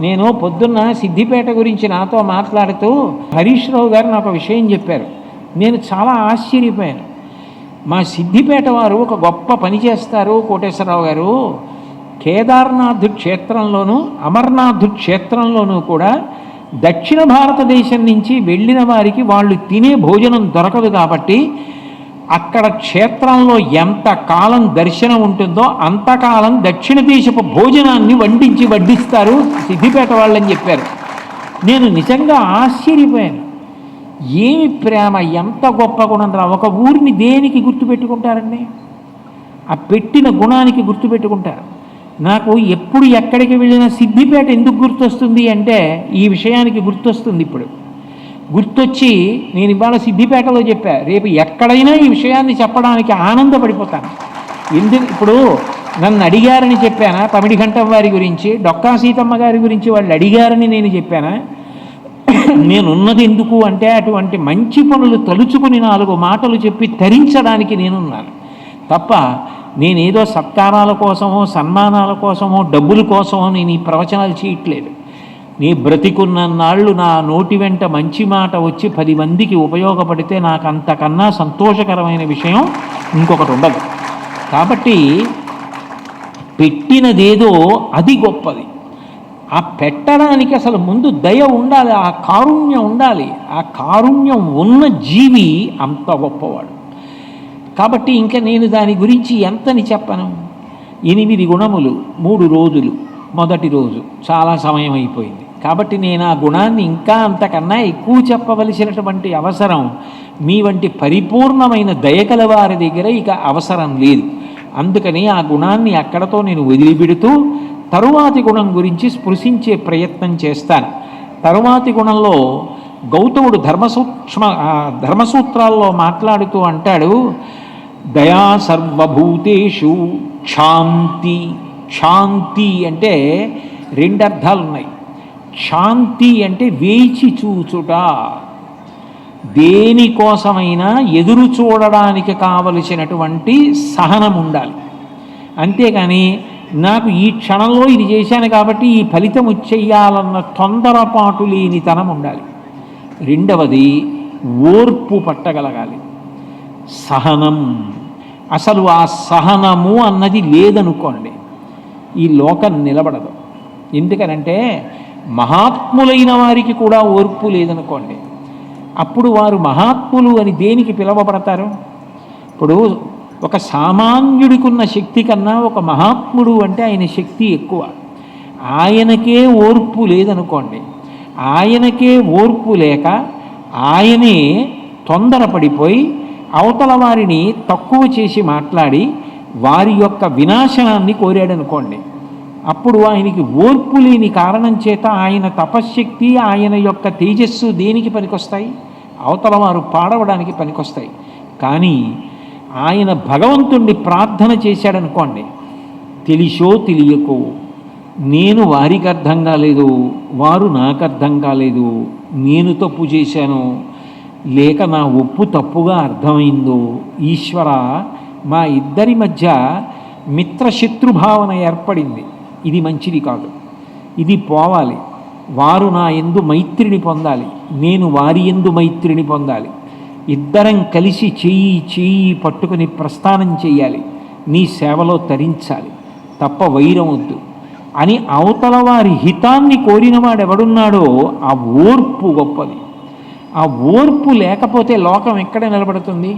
నేను పొద్దున్న సిద్దిపేట గురించి నాతో మాట్లాడుతూ హరీష్ రావు గారు నాకు విషయం చెప్పారు. నేను చాలా ఆశ్చర్యపోయాను. మా సిద్దిపేట వారు ఒక గొప్ప పని చేస్తారు కోటేశ్వరరావు గారు. కేదార్నాథ్ క్షేత్రంలోనూ అమర్నాథ్ క్షేత్రంలోనూ కూడా దక్షిణ భారతదేశం నుంచి వెళ్ళిన వారికి వాళ్ళు తినే భోజనం దొరకదు కాబట్టి అక్కడ క్షేత్రంలో ఎంత కాలం దర్శనం ఉంటుందో అంతకాలం దక్షిణ దేశపు భోజనాన్ని వండించి వడ్డిస్తారు సిద్దిపేట వాళ్ళని చెప్పారు. నేను నిజంగా ఆశ్చర్యపోయాను. ఏమి ప్రేమ ఎంత గొప్ప గుణం రా ఒక ఊరిని దేనికి గుర్తుపెట్టుకుంటారండి? ఆ పెట్టిన గుణానికి గుర్తుపెట్టుకుంటారు. నాకు ఎప్పుడు ఎక్కడికి వెళ్ళినా సిద్దిపేట ఎందుకు గుర్తొస్తుంది అంటే ఈ విషయానికి గుర్తొస్తుంది ఇప్పుడు. గుర్తొచ్చి నేను ఇవాళ సిద్దిపేటలో చెప్పా రేపు ఎక్కడైనా ఈ విషయాన్ని చెప్పడానికి ఆనందపడిపోతాను. ఎందుకు ఇప్పుడు నన్ను అడిగారని చెప్పానా? పమిడి గంటం వారి గురించి డొక్కా సీతమ్మ గారి గురించి వాళ్ళు అడిగారని నేను చెప్పానా? నేనున్నది ఎందుకు అంటే అటువంటి మంచి పనులు తలుచుకుని నాలుగు మాటలు చెప్పి తరించడానికి నేనున్నాను. తప్ప నేనేదో సత్కారాల కోసమో సన్మానాల కోసమో డబ్బుల కోసమో నేను ఈ ప్రవచనాలు చేయట్లేదు. నీ బ్రతికున్నన్నాళ్ళు నా నోటి వెంట మంచి మాట వచ్చి పది మందికి ఉపయోగపడితే నాకు అంతకన్నా సంతోషకరమైన విషయం ఇంకొకటి ఉండదు. కాబట్టి పెట్టినదేదో అది గొప్పది. ఆ పెట్టడానికి అసలు ముందు దయ ఉండాలి ఆ కారుణ్యం ఉండాలి. ఆ కారుణ్యం ఉన్న జీవి అంత గొప్పవాడు. కాబట్టి ఇంకా నేను దాని గురించి ఎంతని చెప్పను? ఎనిమిది గుణములు మూడు రోజులు మొదటి రోజు. చాలా సమయం అయిపోయింది. కాబట్టి నేను ఆ గుణాన్ని ఇంకా అంతకన్నా ఎక్కువ చెప్పవలసినటువంటి అవసరం మీ వంటి పరిపూర్ణమైన దయకల వారి దగ్గర ఇక అవసరం లేదు. అందుకని ఆ గుణాన్ని అక్కడతో నేను వదిలిపెడుతూ తరువాతి గుణం గురించి స్పృశించే ప్రయత్నం చేస్తాను. తరువాతి గుణంలో గౌతముడు ధర్మసూక్ష్మ ధర్మసూత్రాల్లో మాట్లాడుతూ అంటాడు దయా సర్వభూతేషు క్షాంతి. శాంతి అంటే రెండు అర్థాలు ఉన్నాయి శాంతి అంటే వేచి చూచుట. దేనికోసమైనా ఎదురు చూడడానికి కావలసినటువంటి సహనం ఉండాలి అంతేకాని నాకు ఈ క్షణంలో ఇది చేశాను కాబట్టి ఈ ఫలితం వచ్చేయాలన్న తొందరపాటు లేనితనం ఉండాలి రెండవది ఓర్పు పట్టగలగాలి. సహనం. అసలు ఆ సహనము అన్నది లేదనుకోండి ఈ లోకం నిలబడదు. ఎందుకనంటే మహాత్ములైన వారికి కూడా ఓర్పు లేదనుకోండి. అప్పుడు వారు మహాత్ములు అని దేనికి పిలువబడతారు? ఇప్పుడు ఒక సామాన్యుడికున్న శక్తి కన్నా ఒక మహాత్ముడు అంటే ఆయన శక్తి ఎక్కువ. ఆయనకే ఓర్పు లేదనుకోండి. ఆయనకే ఓర్పు లేక ఆయనే తొందరపడిపోయి అవతల వారిని తక్కువ చేసి మాట్లాడి వారి యొక్క వినాశనాన్ని కోరాడనుకోండి. అప్పుడు ఆయనకి ఓర్పు లేని కారణం చేత ఆయన తపశ్శక్తి ఆయన యొక్క తేజస్సు దేనికి పనికొస్తాయి? అవతల వారు పాడవడానికి పనికొస్తాయి. కానీ ఆయన భగవంతుణ్ణి ప్రార్థన చేశాడనుకోండి తెలిసో తెలియకో నేను వారికి అర్థం కాలేదు వారు నాకు అర్థం కాలేదు నేను తప్పు చేశాను లేక నా ఒప్పు తప్పుగా అర్థమైందో ఈశ్వర మా ఇద్దరి మధ్య మిత్రశత్రుభావన ఏర్పడింది. ఇది మంచిది కాదు. ఇది పోవాలి. వారు నా ఎందు మైత్రిని పొందాలి. నేను వారి ఎందు మైత్రిని పొందాలి. ఇద్దరం కలిసి చెయ్యి చెయ్యి పట్టుకుని ప్రస్థానం చేయాలి. నీ సేవలో తరించాలి. తప్ప వైరం వద్దు. అని అవతల వారి హితాన్ని కోరినవాడు ఎవడున్నాడో ఆ ఓర్పు గొప్పది. ఆ ఓర్పు లేకపోతే లోకం ఎక్కడ నిలబడుతుంది?